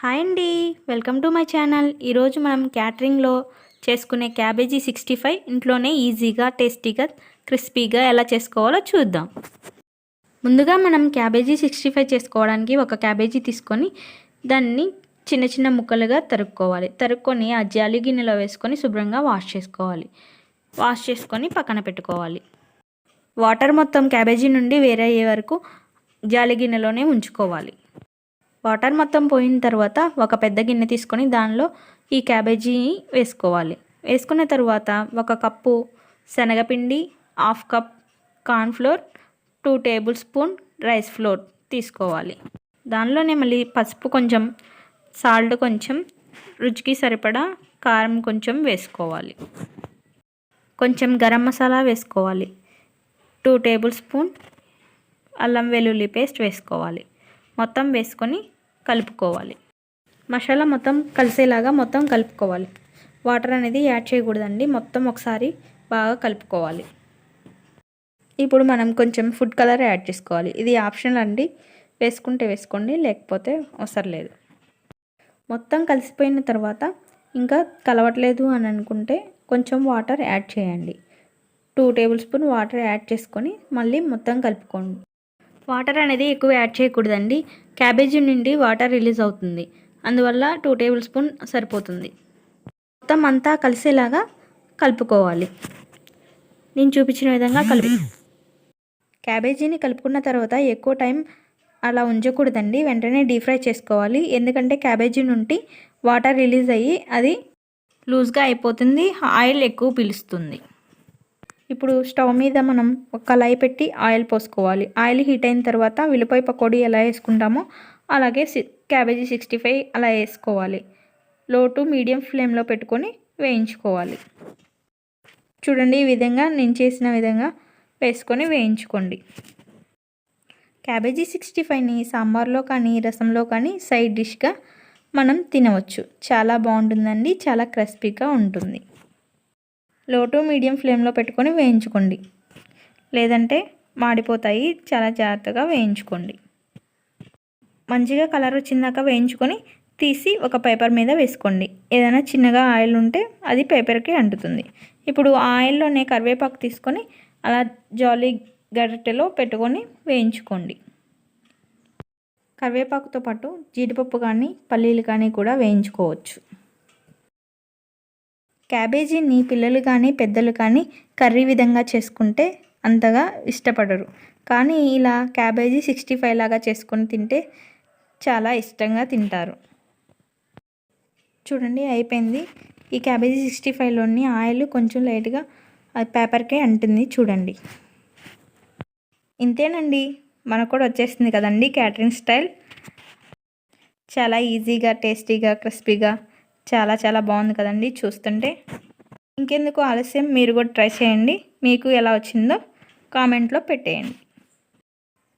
Hi అండి. Welcome to my channel. ఈరోజు మనం క్యాటరింగ్లో చేసుకునే క్యాబేజీ సిక్స్టీ ఫైవ్ ఇంట్లోనే ఈజీగా టేస్టీగా క్రిస్పీగా ఎలా చేసుకోవాలో చూద్దాం. ముందుగా మనం క్యాబేజీ సిక్స్టీ ఫైవ్ చేసుకోవడానికి ఒక క్యాబేజీ తీసుకొని దాన్ని చిన్న చిన్న ముక్కలుగా తరుక్కోవాలి. తరుక్కొని ఆ జాలి గిన్నెలో వేసుకొని శుభ్రంగా వాష్ చేసుకోవాలి. వాష్ చేసుకొని పక్కన పెట్టుకోవాలి. వాటర్ మొత్తం క్యాబేజీ నుండి వేరే అయ్యే వరకు జాలి గిన్నెలోనే ఉంచుకోవాలి. వాటర్ మొత్తం పోయిన తర్వాత ఒక పెద్ద గిన్నె తీసుకొని దానిలో ఈ క్యాబేజీని వేసుకోవాలి. వేసుకున్న తర్వాత ఒక కప్పు శనగపిండి half cup cornflour two tablespoon rice flour తీసుకోవాలి. దానిలోనే మళ్ళీ పసుపు కొంచెం సాల్ట్ కొంచెం రుచికి సరిపడా కారం కొంచెం వేసుకోవాలి. కొంచెం గరం మసాలా వేసుకోవాలి. టూ టేబుల్ స్పూన్ అల్లం వెల్లుల్లి పేస్ట్ వేసుకోవాలి. మొత్తం వేసుకొని కలుపుకోవాలి. మసాలా మొత్తం కలిసేలాగా మొత్తం కలుపుకోవాలి. వాటర్ అనేది యాడ్ చేయకూడదండి. మొత్తం ఒకసారి బాగా కలుపుకోవాలి. ఇప్పుడు మనం కొంచెం ఫుడ్ కలర్ యాడ్ చేసుకోవాలి. ఇది ఆప్షనల్ అండి. వేసుకుంటే వేసుకోండి లేకపోతే అవసరం లేదు. మొత్తం కలిసిపోయిన తర్వాత ఇంకా కలవట్లేదు అని అనుకుంటే కొంచెం వాటర్ యాడ్ చేయండి. Two tablespoon water add చేసుకొని మళ్ళీ మొత్తం కలుపుకోండి. వాటర్ అనేది ఎక్కువ యాడ్ చేయకూడదండి. క్యాబేజీ నుండి వాటర్ రిలీజ్ అవుతుంది. అందువల్ల టూ టేబుల్ స్పూన్ సరిపోతుంది. మొత్తం అంతా కలిసేలాగా కలుపుకోవాలి. నేను చూపించిన విధంగా కలిపి క్యాబేజీని కలుపుకున్న తర్వాత ఎక్కువ టైం అలా ఉంచకూడదండి. వెంటనే డీప్ ఫ్రై చేసుకోవాలి. ఎందుకంటే క్యాబేజీ నుండి వాటర్ రిలీజ్ అయ్యి అది లూజ్గా అయిపోతుంది. ఆయిల్ ఎక్కువ పీలుస్తుంది. ఇప్పుడు స్టవ్ మీద మనం ఒక కళాయి పెట్టి ఆయిల్ పోసుకోవాలి. ఆయిల్ హీట్ అయిన తర్వాత ఉల్లిపాయ పకోడీ ఎలా వేసుకుంటామో అలాగే క్యాబేజీ సిక్స్టీ ఫైవ్ అలా వేసుకోవాలి. లో టు మీడియం ఫ్లేమ్లో పెట్టుకొని వేయించుకోవాలి. చూడండి ఈ విధంగా నేను చేసిన విధంగా వేసుకొని వేయించుకోండి. క్యాబేజీ సిక్స్టీ ఫైవ్ని సాంబార్లో కానీ రసంలో కానీ సైడ్ డిష్గా మనం తినవచ్చు. చాలా బాగుంటుందండి చాలా క్రిస్పీగా ఉంటుంది. లో టు మీడియం ఫ్లేమ్లో పెట్టుకొని వేయించుకోండి. లేదంటే మాడిపోతాయి. చాలా జాగ్రత్తగా వేయించుకోండి. మంచిగా కలర్ వచ్చిందాక వేయించుకొని తీసి ఒక పేపర్ మీద వేసుకోండి. ఏదైనా చిన్నగా ఆయిల్ ఉంటే అది పేపర్కి అంటుతుంది. ఇప్పుడు ఆయిల్లోనే కరివేపాకు తీసుకొని అలా జాలీ గరిటెలో పెట్టుకొని వేయించుకోండి. కరివేపాకుతో పాటు జీడిపప్పు కానీ పల్లీలు కానీ కూడా వేయించుకోవచ్చు. క్యాబేజీని పిల్లలు కానీ పెద్దలు కానీ కర్రీ విధంగా చేసుకుంటే అంతగా ఇష్టపడరు. కానీ ఇలా క్యాబేజీ సిక్స్టీ ఫైవ్ లాగా చేసుకొని తింటే చాలా ఇష్టంగా తింటారు. చూడండి అయిపోయింది. ఈ క్యాబేజీ సిక్స్టీ ఫైవ్లోని ఆయిల్ కొంచెం లైట్గా పేపర్కే అంటుంది చూడండి. ఇంతేనండి. మనకు కూడా వచ్చేస్తుంది కదండి క్యాటరింగ్ స్టైల్. చాలా ఈజీగా టేస్టీగా క్రిస్పీగా చాలా చాలా బాగుంది కదండి చూస్తుంటే. ఇంకెందుకు ఆలస్యం? మీరు కూడా ట్రై చేయండి. మీకు ఎలా వచ్చిందో కామెంట్లో పెట్టేయండి.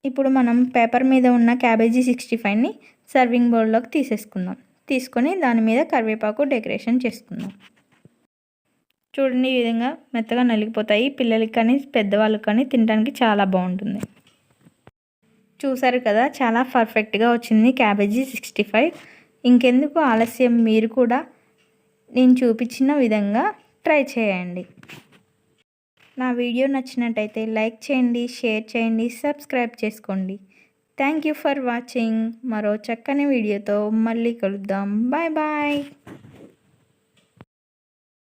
ఇప్పుడు మనం పేపర్ మీద ఉన్న క్యాబేజీ సిక్స్టీ ఫైవ్ని సర్వింగ్ బౌల్లోకి తీసేసుకుందాం. తీసుకొని దాని మీద కరివేపాకు డెకరేషన్ చేసుకుందాం. చూడండి ఈ విధంగా మెత్తగా నలిగిపోతాయి. పిల్లలకి కానీ పెద్దవాళ్ళకి కానీ తినడానికి చాలా బాగుంటుంది. చూసారు కదా చాలా పర్ఫెక్ట్గా వచ్చింది క్యాబేజీ సిక్స్టీ ఫైవ్. ఇంకెందుకు ఆలస్యం? మీరు కూడా నేను చూపించిన విధంగా ట్రై చేయండి. నా వీడియో నచ్చినట్టయితే లైక్ చేయండి షేర్ చేయండి సబ్స్క్రైబ్ చేసుకోండి. Thank you for watching. మరో చక్కని వీడియోతో మళ్ళీ కలుద్దాం. Bye bye.